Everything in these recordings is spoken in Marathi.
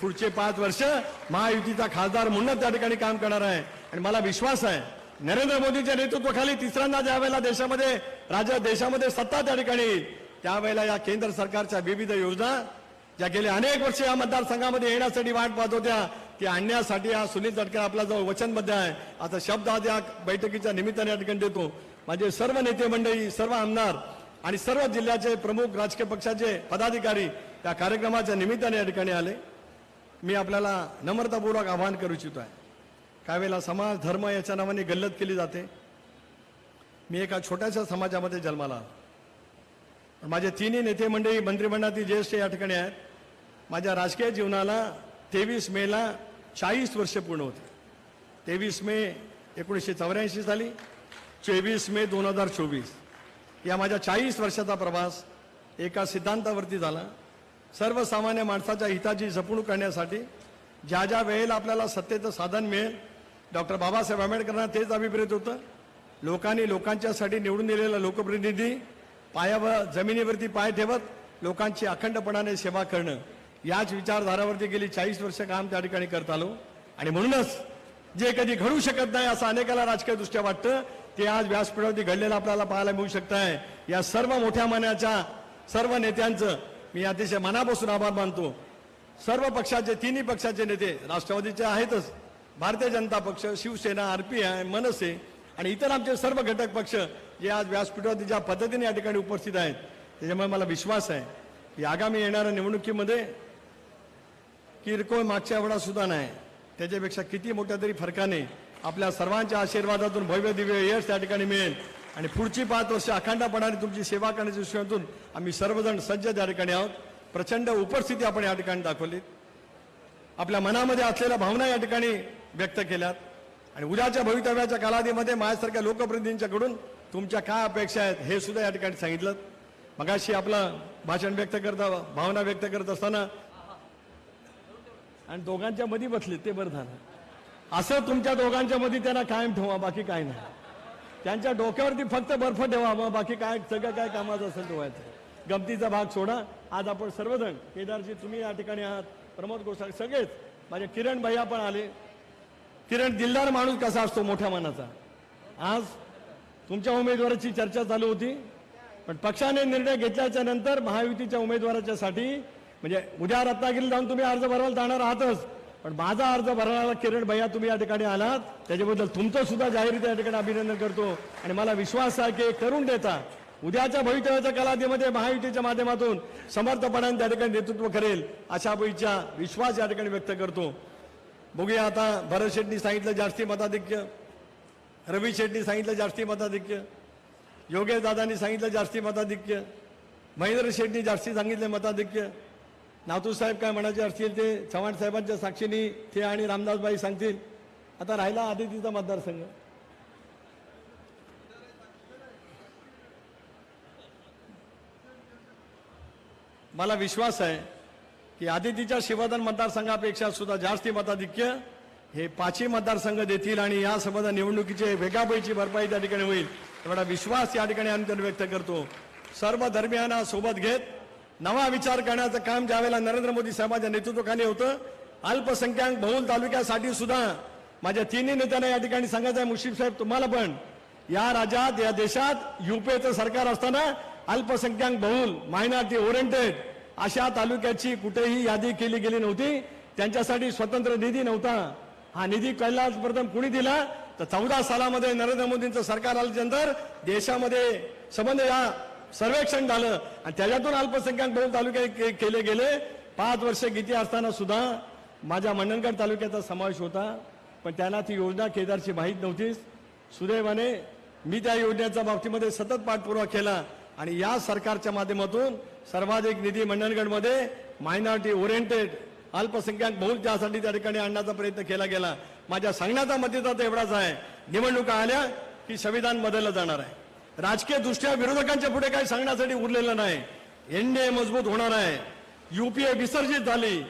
पुढचे पाच वर्ष महायुतीचा खासदार म्हणूनच त्या ठिकाणी काम करणार आहे. आणि मला विश्वास आहे नरेंद्र मोदीच्या नेतृत्वाखाली तिसऱ्यांदा ज्या वेळेला देशामध्ये राज्य देशामध्ये सत्ता त्या ठिकाणी त्यावेळेला या केंद्र सरकारच्या विविध योजना ज्या गेले अनेक वर्ष या मतदारसंघामध्ये येण्यासाठी वाट पाहत होत्या ती आणण्यासाठी हा सुनील तटकर आपला जो वचनबद्ध आहे. आता शब्द आज या बैठकीच्या निमित्ताने या ठिकाणी देतो. माझे सर्व नेते मंडळी सर्व आमदार आणि सर्व जिल्ह्याचे प्रमुख राजकीय पक्षाचे पदाधिकारी त्या कार्यक्रमाच्या निमित्ताने या ठिकाणी आले. मी आपल्याला नम्रतापूर्वक आवाहन करू इच्छितो आहे. काही वेळेला समाज धर्म याच्या नावाने गल्लत केली जाते. मी एका छोट्याशा समाजामध्ये जन्माला आलो. माझे तिन्ही नेते मंडळी मंत्रिमंडळातील ज्येष्ठ या ठिकाणी आहेत. माझ्या राजकीय जीवनाला तेवीस मेला चाळीस वर्ष पूर्ण होते. तेवीस मे एकोणीसशे चौऱ्याऐंशी साली चोवीस मे दोन हजार चोवीस. या माझ्या चाळीस वर्षाचा प्रवास एका सिद्धांतावरती झाला. सर्वसामान्य माणसाच्या हिताची जपणूक करण्यासाठी ज्या ज्या वेळेला आपल्याला सत्तेचं साधन मिळेल डॉक्टर बाबासाहेब आंबेडकरांना तेच अभिप्रेत होतं. लोकांनी लोकांच्यासाठी निवडून दिलेला लोकप्रतिनिधी पायावर जमिनीवरती पाय ठेवत लोकांची अखंडपणाने सेवा करणं. याच विचारधारावरती गेली चाळीस वर्ष काम त्या ठिकाणी करत आलो. आणि म्हणूनच जे कधी घडू शकत नाही असं अनेकाला राजकीय दृष्ट्या वाटतं ते आज व्यासपीठावरती घडलेलं आपल्याला पाहायला मिळू शकत आहे या सर्व मोठ्या मनाच्या सर्व नेत्यांचं मी अतिशय मनापासून आभार मानतो. सर्व पक्षाचे तिन्ही पक्षाचे नेते राष्ट्रवादीचे आहेतच. भारतीय जनता पक्ष शिवसेना आरपीआय मनसे आणि इतर आमचे सर्व घटक पक्ष जे आज व्यासपीठावरती ज्या पद्धतीने या ठिकाणी उपस्थित आहेत त्याच्यामुळे मला विश्वास आहे की आगामी येणाऱ्या निवडणुकीमध्ये किरकोळ मागच्या एवढा सुद्धा नाही. त्याच्यापेक्षा किती मोठ्या तरी फरकाने आपल्या सर्वांच्या आशीर्वादातून भव्य दिव्य यश त्या ठिकाणी मिळेल. आणि पुढची पाच वर्ष अखंडपणाने तुमची सेवा करण्याच्या दृष्टीतून आम्ही सर्वजण सज्ज त्या ठिकाणी आहोत. प्रचंड उपस्थिती आपण या ठिकाणी दाखवली आपल्या मनामध्ये असलेल्या भावना या ठिकाणी व्यक्त केल्यात. आणि उद्याच्या भवितव्याच्या कालावधीमध्ये माझ्यासारख्या लोकप्रतिनिधींच्याकडून तुमच्या काय अपेक्षा आहेत हे सुद्धा या ठिकाणी सांगितलं. मगाशी आपलं भाषण व्यक्त करता भावना व्यक्त करत असताना आणि दोघांच्या मध्ये बसले ते बरं झालं. असं तुमच्या दोघांच्या मध्ये त्यांना कायम ठेवा बाकी काय नाही. त्यांच्या डोक्यावरती फक्त बर्फ ठेवा मग बाकी काय सगळं काय कामाचं असेल ठेवायचं गमतीचा भाग सोडा. आज आपण सर्वजण केदारजी तुम्ही या ठिकाणी आहात प्रमोद गोसाळ सगळेच माझे किरण भैया पण आले. किरण दिलदार माणूस कसा असतो मोठ्या मनाचा? आज तुमच्या उमेदवाराची चर्चा चालू होती पण पक्षाने निर्णय घेतल्याच्या नंतर महायुतीच्या उमेदवाराच्या साठी म्हणजे उद्या रत्नागिरी जाऊन तुम्ही अर्ज भरायला जाणार आहातच. पण माझा अर्ज भरणारा किरण भैया तुम्ही या ठिकाणी आलात. त्याच्याबद्दल तुमचं सुद्धा जाहीर त्या ठिकाणी अभिनंदन करतो. आणि मला विश्वास आहे की करून देता. उद्याच्या भवितव्याच्या कालावधीमध्ये महायुतीच्या माध्यमातून समर्थपणाने त्या ठिकाणी नेतृत्व करेल अशा इच्छा विश्वास या ठिकाणी व्यक्त करतो. बघूया आता भरत शेट्टी सांगितलं जास्ती मताधिक्य. रवी शेट्टी सांगितलं जास्ती मताधिक्य. योगेश दादांनी सांगितलं जास्ती मताधिक्य. महेंद्र शेट्टी जास्ती सांगितलं मताधिक्य. नातू साहेब काय म्हणायचे असतील ते चव्हाण साहेबांच्या साक्षीनी ते आणि रामदासबाई सांगतील. आता राहिला आदितीचा मतदारसंघ. मला विश्वास आहे की आदितीच्या शिवादान मतदारसंघापेक्षा सुद्धा जास्ती मताधिक्य हे पाचही मतदारसंघ देतील आणि या संबंध निवडणुकीचे वेगापैची भरपाई त्या ठिकाणी होईल. एवढा विश्वास या ठिकाणी आम्ही व्यक्त करतो. सर्व धर्मियांना सोबत घेत नवा विचार करण्याचं काम ज्यावेळेला नरेंद्र मोदी साहेबांच्या नेतृत्वाखाली होतं अल्पसंख्याक बहुल तालुक्यासाठी सुद्धा माझ्या तिन्ही नेत्यांना या ठिकाणी सांगायचं आहे मुश्रीफ साहेब तुम्हाला पण. या राज्यात या देशात युपीएचं सरकार असताना अल्पसंख्याक बहुल मायनॉरिटी ओरिएंटेड अशा तालुक्याची कुठेही यादी केली गेली नव्हती. त्यांच्यासाठी स्वतंत्र निधी नव्हता. हा निधी कैलास प्रथम कुणी दिला? तर चौदा सालामध्ये नरेंद्र मोदींचं सरकार आल्यानंतर देशामध्ये संबंध या सर्वेक्षण झालं. आणि त्याच्यातून अल्पसंख्याक बहुल तालुके केले गेले. पाच वर्ष किती असताना सुद्धा माझ्या मंडणगड तालुक्याचा समावेश होता. पण त्यांना ती योजना केदारची माहीत नव्हतीच. सुदैवाने मी त्या योजनेच्या बाबतीमध्ये सतत पाठपुरावा केला. आणि या सरकारच्या माध्यमातून सर्वाधिक निधी मंडणगडमध्ये मायनॉरिटी ओरिएंटेड अल्पसंख्याक बहुल त्यासाठी त्या ठिकाणी आणण्याचा प्रयत्न केला गेला. माझ्या सांगण्याचा मतीचा तर एवढाच आहे. निवडणुका आल्या की संविधान बदललं जाणार आहे. राजकीय दृष्ट्या विरोधकांच्या पुढे काही सांगण्यासाठी उरलेलं नाही. एनडीए मजबूत होणार आहे. युपीए विसर्जित झाली.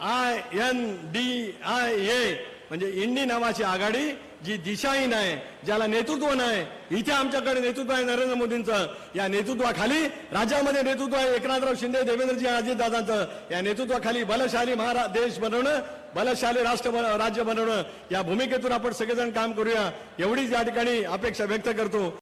I N D I A म्हणजे इंडी नावाची आघाडी जी दिशाहीन आहे ज्याला नेतृत्व नाही. इथे आमच्याकडे नेतृत्व आहे नरेंद्र मोदींचं. या नेतृत्वाखाली राज्यामध्ये नेतृत्व आहे एकनाथराव शिंदे देवेंद्रजी अजितदादांचं. या नेतृत्वाखाली बलशाली महारा देश बनवणं बलशाली राष्ट्र बन- राज्य बनवणं. या भूमिकेतून आपण सगळेजण काम करूया. एवढीच या ठिकाणी अपेक्षा व्यक्त करतो.